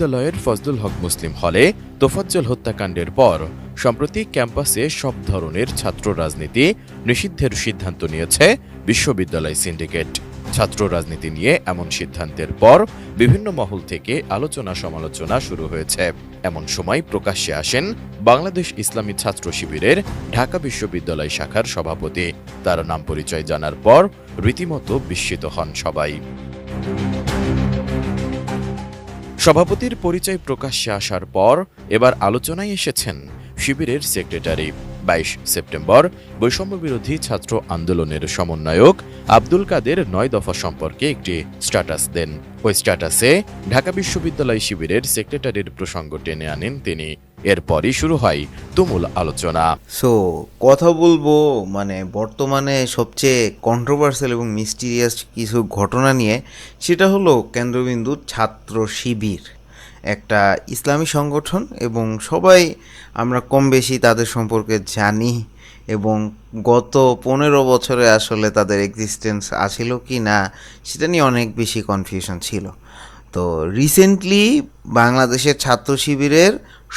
বিদ্যালয়ের ফজলুল হক মুসলিম হলে তোফাজ্জল হত্যাকাণ্ডের পর, সম্প্রতি ক্যাম্পাসে সব ধরনের ছাত্র রাজনীতি নিষিদ্ধের সিদ্ধান্ত নিয়েছে বিশ্ববিদ্যালয় সিন্ডিকেট। ছাত্র রাজনীতি নিয়ে এমন সিদ্ধান্তের পর বিভিন্ন মহল থেকে আলোচনা সমালোচনা শুরু হয়েছে। এমন সময় প্রকাশ্যে আসেন বাংলাদেশ ইসলামী ছাত্র শিবিরের ঢাকা বিশ্ববিদ্যালয় শাখার সভাপতি। তার নাম পরিচয় জানার পর রীতিমতো বিস্মিত হন সবাই। সভাপতির পরিচয় প্রকাশ্যে আসার পর এবার আলোচনায় এসেছেন শিবিরের সেক্রেটারি। বাইশ সেপ্টেম্বর বৈষম্য বিরোধী ছাত্র আন্দোলনের সমন্বয়ক আব্দুল কাদের নয় দফা সম্পর্কে একটি স্ট্যাটাস দেন। ওই স্ট্যাটাসে ঢাকা বিশ্ববিদ্যালয় শিবিরের সেক্রেটারির প্রসঙ্গ টেনে আনেন তিনি। এরপরই শুরু হয় তুমুল আলোচনা। সো কথা বলব মানে বর্তমানে সবচেয়ে কন্ট্রোভার্সিয়াল এবং মিস্টিরিয়াস কিছু ঘটনা নিয়ে, সেটা হলো কেন্দ্রবিন্দু ছাত্র শিবির, একটা ইসলামী সংগঠন এবং সবাই আমরা কম বেশি তাদের সম্পর্কে জানি এবং গত পনেরো বছরে আসলে তাদের এক্সিস্টেন্স আছিল কি না, সেটা নিয়ে অনেক বেশি কনফিউশন ছিল। তো রিসেন্টলি বাংলাদেশের ছাত্র শিবিরের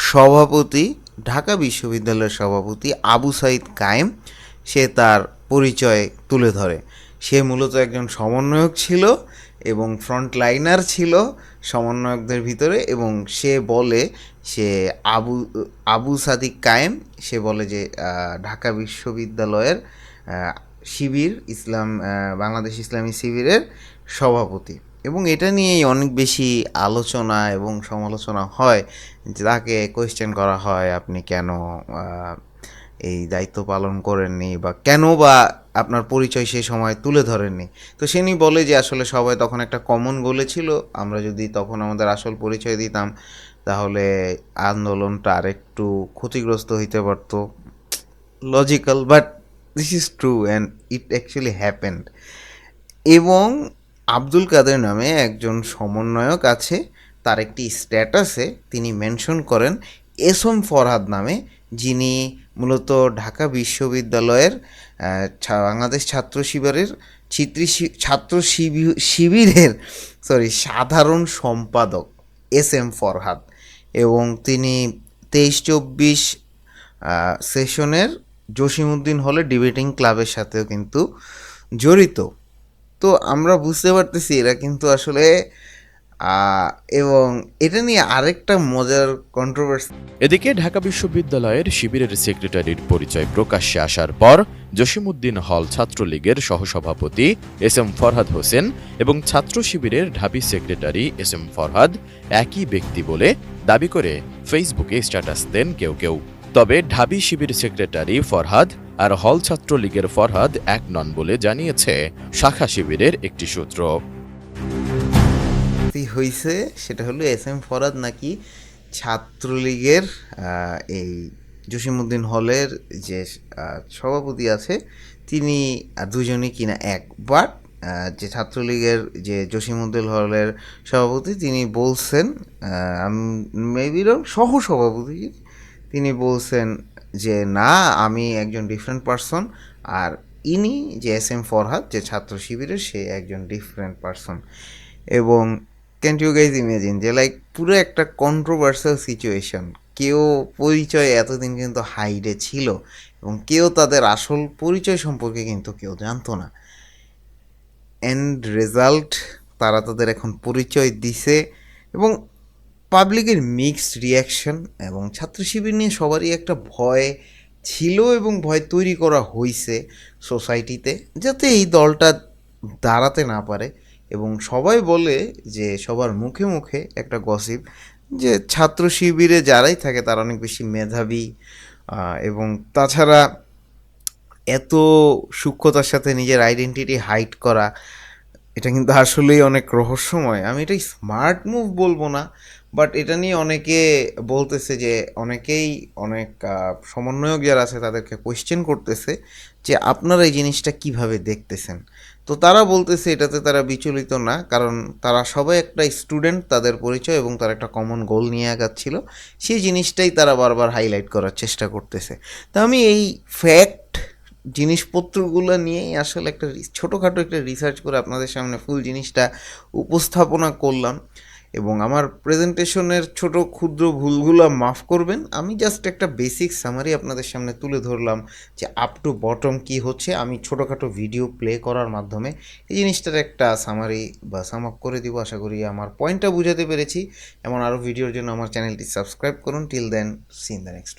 সভাপতি, ঢাকা বিশ্ববিদ্যালয়ের সভাপতি আবু সাইদ কায়েম, সে তার পরিচয় তুলে ধরে। সে মূলত একজন সমন্বয়ক ছিল এবং ফ্রন্ট লাইনার ছিল সমন্বয়কদের ভিতরে এবং সে বলে সে আবু আবু সাদিক কায়েম, সে বলে যে ঢাকা বিশ্ববিদ্যালয়ের শিবির ইসলাম বাংলাদেশ ইসলামী শিবিরের সভাপতি। এবং এটা নিয়েই অনেক বেশি আলোচনা এবং সমালোচনা হয় যে তাকে কোয়েশ্চেন করা হয়, আপনি কেন এই দায়িত্ব পালন করেননি বা কেন বা আপনার পরিচয় সেই সময় তুলে ধরেননি? তো সেনি বলে যে আসলে সবাই তখন একটা কমন গোলে ছিল, আমরা যদি তখন আমাদের আসল পরিচয় দিতাম, তাহলে আন্দোলনটা আরেকটু ক্ষতিগ্রস্ত হইতে পারতো। Logical but this is true and it actually happened এবং আব্দুল কাদের নামে একজন সমন্বয়ক আছে। তার একটি স্ট্যাটাসে তিনি মেনশন করেন এসম ফরহাদ নামে, যিনি মূলত ঢাকা বিশ্ববিদ্যালয়ের বাংলাদেশ ছাত্র শিবিরের ছাত্র শিবি- শিবিরের সরি সাধারণ সম্পাদক এস এম ফরহাদ। এবং তিনি তেইশ চব্বিশ সেশনের জসিমউদ্দিন হলে ডিবেটিং ক্লাবের সাথেও কিন্তু জড়িত। তো আমরা বুঝতে পারতেছি এরা কিন্তু আসলে এবং এটা নিয়ে আরেকটা মজার কন্ট্রোভার্সি এদিকে ঢাকা বিশ্ববিদ্যালয়ের শিবিরের সেক্রেটারির পরিচয় প্রকাশ্যে আসার পর জসিমউদ্দিন হল ছাত্রলীগের সহসভাপতি এস এম ফরহাদ হোসেন এবং ছাত্র শিবিরের ঢাবি সেক্রেটারি এস এম ফরহাদ একই ব্যক্তি বলে দাবি করে ফেসবুকে স্ট্যাটাস দেন কেউ কেউ। তবে ঢাবি শিবির সেক্রেটারি ফরহাদ আর হল ছাত্রলীগের ফরহাদ এক নন বলে জানিয়েছে শাখা শিবিরের একটি সূত্র। হয়েছে সেটা হলো এস এম ফরাদ নাকি ছাত্রলীগের এই জসিমউদ্দিন হলের যে সভাপতি আছে, তিনি দুজনই কিনা এক। বাট যে ছাত্রলীগের যে জসিমউদ্দিন হলের সভাপতি, তিনি বলছেন মেবি সহ সভাপতি তিনি বলছেন যে না, আমি একজন ডিফারেন্ট পারসন আর ইনি যে এস এম ফরহাদ যে ছাত্র শিবিরের, সে একজন ডিফারেন্ট পারসন এবং ক্যান ইউ গাইজ ইমেজিন যে লাইক পুরো একটা কন্ট্রোভার্সাল সিচুয়েশন কেউ পরিচয় এতদিন কিন্তু হাইডে ছিল এবং কেউ তাদের আসল পরিচয় সম্পর্কে কিন্তু কেউ জানতো না। এন্ড রেজাল্ট তারা তাদের এখন পরিচয় দিছে এবং পাবলিকের মিক্সড রিয়াকশন এবং ছাত্র শিবির নিয়ে সবারই একটা ভয় ছিল এবং ভয় তৈরি করা হয়েছে সোসাইটিতে, যাতে এই দলটা দাঁড়াতে না পারে এবং সবাই বলে যে সবার মুখে মুখে একটা গসিপ যে ছাত্র শিবিরে যারাই থাকে তারা অনেক বেশি মেধাবী এবং তাছাড়া এত সূক্ষ্মতার সাথে নিজের আইডেন্টিটি হাইড করা, এটা কিন্তু আসলেই অনেক রহস্যময়। আমি এটাই স্মার্ট মুভ বলব না বাট এটা নিয়ে অনেকে বলতেছে যে, অনেকেই অনেক সমন্বয়ক যারা আছে তাদেরকে কোয়েশ্চেন করতেছে যে, আপনারা এই জিনিসটা কীভাবে দেখতেছেন? তো তারা বলতেছে এটাতে তারা বিচলিত না, কারণ তারা সবাই একটা স্টুডেন্ট তাদের পরিচয় এবং তার একটা কমন গোল নিয়ে আগাচ্ছিল। সেই জিনিসটাই তারা বারবার হাইলাইট করার চেষ্টা করতেছে। তো আমি এই ফ্যাক্ট জিনিসপত্রগুলো নিয়েই আসলে একটা ছোটোখাটো একটা রিসার্চ করে আপনাদের সামনে ফুল জিনিসটা উপস্থাপনা করলাম। এবং আমার প্রেজেন্টেশনের ছোট ক্ষুদ্র ভুলগুলো মাফ করবেন। আমি জাস্ট একটা বেসিক সামারি আপনাদের সামনে তুলে ধরলাম যে আপ টু বটম কি হচ্ছে। আমি ছোটোখাটো ভিডিও প্লে করার মাধ্যমে এই জিনিসটার একটা সামারি বা সাম আপ করে দিব। আশা করি আমার পয়েন্টটা বুঝাতে পেরেছি। এমন আরও ভিডিওর জন্য আমার চ্যানেলটি সাবস্ক্রাইব করুন। Till then see in the next